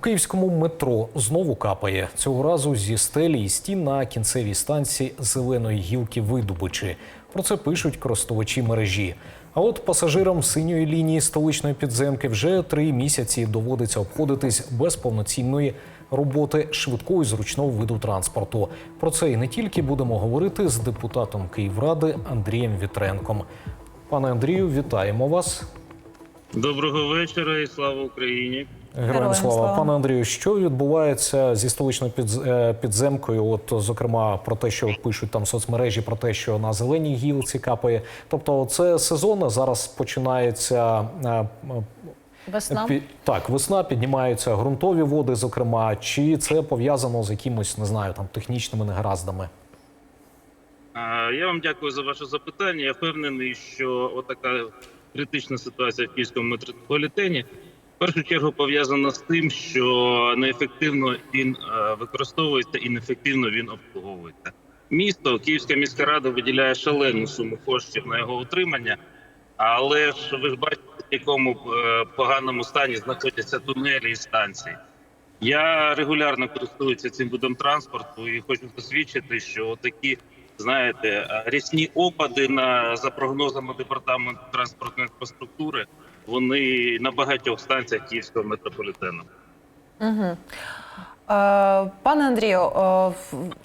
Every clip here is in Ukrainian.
Київському метро знову капає цього разу зі стелі і стін на кінцевій станції зеленої гілки видобичі. Про це пишуть користувачі мережі. А от пасажирам синьої лінії столичної підземки вже три місяці доводиться обходитись без повноцінної роботи швидкого і зручного виду транспорту. Про це і не тільки будемо говорити з депутатом Київради Андрієм Вітренком. Пане Андрію, вітаємо вас. Доброго вечора і слава Україні. Героям Героям слава. слава. Пане Андрію, що відбувається зі столичною е, підземкою? От, зокрема, про те, що пишуть там соцмережі, про те, що на зеленій гілці капає. Тобто, це сезон зараз починається. е, е, Весна. пі- Так, весна піднімаються ґрунтові води, зокрема, чи це пов'язано з якимось, не знаю, там технічними негараздами? Я вам дякую за ваше запитання. Я впевнений, що отака критична ситуація в київському метрополітені в першу чергу пов'язана з тим, що неефективно він е, використовується і неефективно він обслуговується. Місто, Київська міська рада виділяє шалену суму коштів на його утримання, але ж ви ж бачите, в якому е, поганому стані знаходяться тунелі і станції. Я регулярно користуюся цим видом транспорту і хочу засвідчити, що такі, знаєте, е, рясні опади на за прогнозами департаменту транспортної інфраструктури, вони на багатьох станціях київського метрополітену. Угу. Пане Андрію,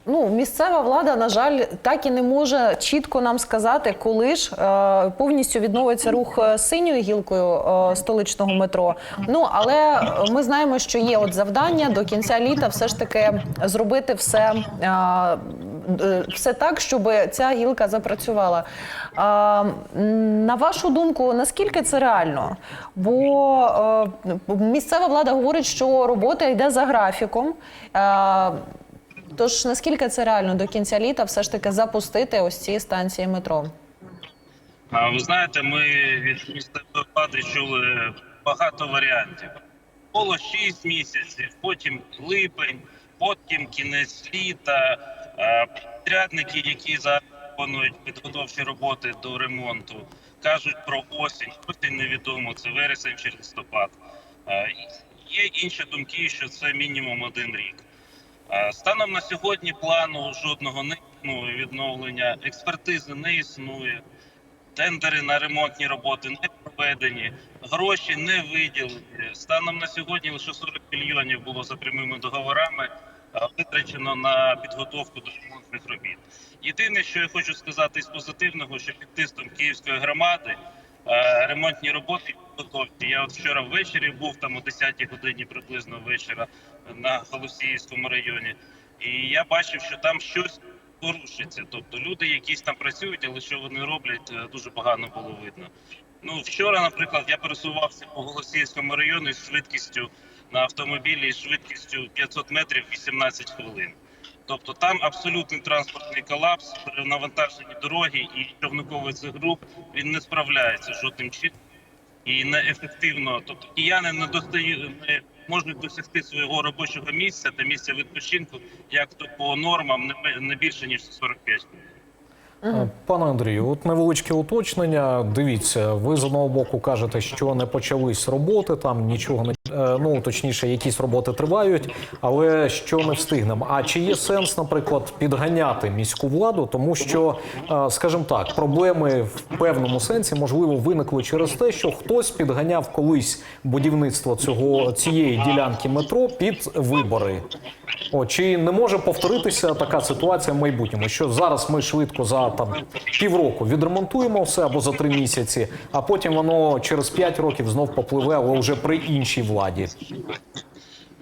ну, місцева влада, на жаль, так і не може чітко нам сказати, коли ж повністю відновиться рух е, синьою гілкою е, столичного метро. Ну але ми знаємо, що є от завдання до кінця літа все ж таки зробити все, е, все так, щоб ця гілка запрацювала. Е, м, на вашу думку, наскільки це реально? Бо е, місцева влада говорить, що робота йде за графіком. Е, Тож наскільки це реально до кінця літа все ж таки запустити ось ці станції метро? А ви знаєте, ми від місцевої влади чули багато варіантів. Було 6 місяців, потім липень, потім кінець літа. Е, Підрядники, які зараз виконують підготовчі роботи до ремонту, кажуть про осінь. Осінь невідомо, це вересень чи листопад. Е, Є інші думки, що це мінімум один рік. Е, Станом на сьогодні плану жодного не існує відновлення, експертизи не існує тендери на ремонтні роботи не проведені, гроші не виділені. Станом на сьогодні лише 40 мільйонів було за прямими договорами витрачено на підготовку до ремонтних робіт. Єдине, що я хочу сказати із позитивного, що під тиском київської громади е, ремонтні роботи підготовці. Я от вчора ввечері був там о 10-й годині приблизно вечора на Голосіївському районі, і я бачив, що там щось порушиться. Тобто люди якісь там працюють, але що вони роблять, е, дуже погано було видно. Ну вчора, наприклад, я пересувався по Голосіївському району із швидкістю на автомобілі з швидкістю 500 метрів 18 хвилин. Тобто там абсолютний транспортний колапс, перенавантажені дороги і човниковий цегрук він не справляється жодним чином і неефективно. Тобто кияни не достають, не можуть досягти свого робочого місця та місця відпочинку, як то по нормам не більше ніж 45 хвилин. Е, Пане Андрію, от невеличке уточнення. Дивіться, ви з одного боку кажете, що не почались роботи, там нічого не е, ну точніше, якісь роботи тривають, але що не встигнемо. А чи є сенс, наприклад, підганяти міську владу, тому що, е, скажімо так, проблеми в певному сенсі можливо виникли через те, що хтось підганяв колись будівництво цього цієї ділянки метро під вибори. О, чи не може повторитися така ситуація в майбутньому? Що зараз ми швидко за там півроку відремонтуємо все або за три місяці, а потім воно через п'ять років знов попливе, але вже при іншій владі.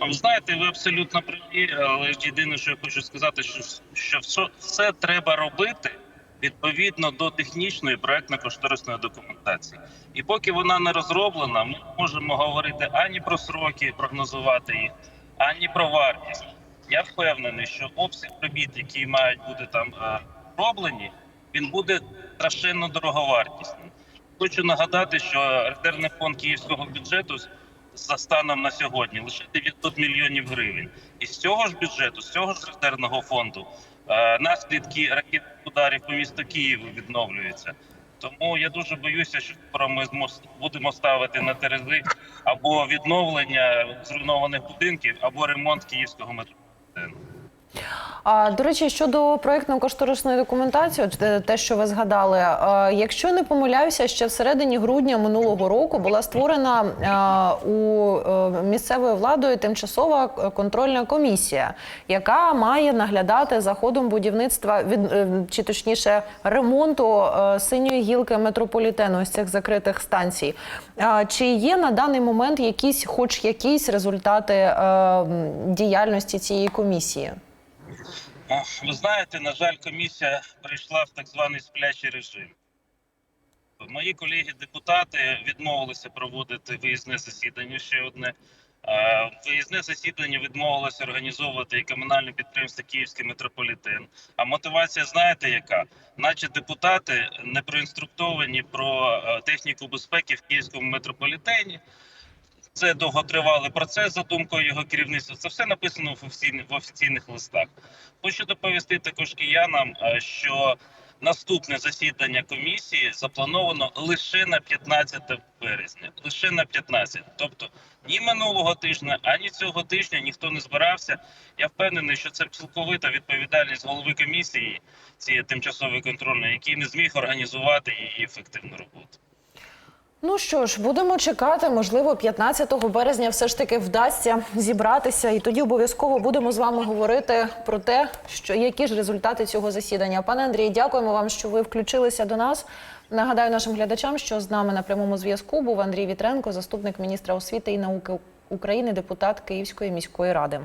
Знаєте, ви абсолютно праві, але єдине, що я хочу сказати, що, що все, все треба робити відповідно до технічної проектно-кошторисної документації. І поки вона не розроблена, ми можемо говорити ані про сроки, прогнозувати їх, ані про вартість. Я впевнений, що обсяг робіт, які мають бути там е, роблені, він буде страшенно дороговартісним. Хочу нагадати, що резервний фонд київського бюджету за станом на сьогодні лише 900 мільйонів гривень. І з цього ж бюджету, з цього ж резервного фонду, е, наслідки ракетних ударів по місту Києву відновлюються. Тому я дуже боюся, що скоро ми будемо ставити на терези або відновлення зруйнованих будинків, або ремонт київського метрополітену. А до речі, щодо проєктно-кошторисної документації, от те- що ви згадали, е, якщо не помиляюся, ще всередині грудня минулого року була створена е, у е, місцевою владою тимчасова е, контрольна комісія, яка має наглядати за ходом будівництва від е, чи точніше ремонту е, синьої гілки метрополітену ось цих закритих станцій. Чи є на даний момент якісь, хоч якісь результати е, діяльності цієї комісії? Ви знаєте, на жаль, комісія прийшла в так званий сплячий режим. Мої колеги-депутати відмовилися проводити виїзне засідання. Ще одне виїзне засідання відмовилося організовувати і комунальне підприємство Київський метрополітен. А мотивація знаєте яка? Наче депутати не проінструктовані про е, техніку безпеки в Київському метрополітені. Це довготривалий процес за думкою його керівництва. Це все написано в офіційних, в офіційних листах. Хочу доповісти також киянам, е, що наступне засідання комісії заплановано лише на 15 березня. Лише на 15. Тобто ні минулого тижня, ані цього тижня ніхто не збирався. Я впевнений, що це цілковита відповідальність голови комісії цієї тимчасової контрольної, який не зміг організувати її ефективну роботу. Ну що ж, будемо чекати. Можливо, 15 березня все ж таки вдасться зібратися, і тоді обов'язково будемо з вами говорити про те, що які ж результати цього засідання. Пане Андрій, дякуємо вам, що ви включилися до нас. Нагадаю нашим глядачам, що з нами на прямому зв'язку був Андрій Вітренко, заступник міністра освіти і науки України, депутат Київської міської ради.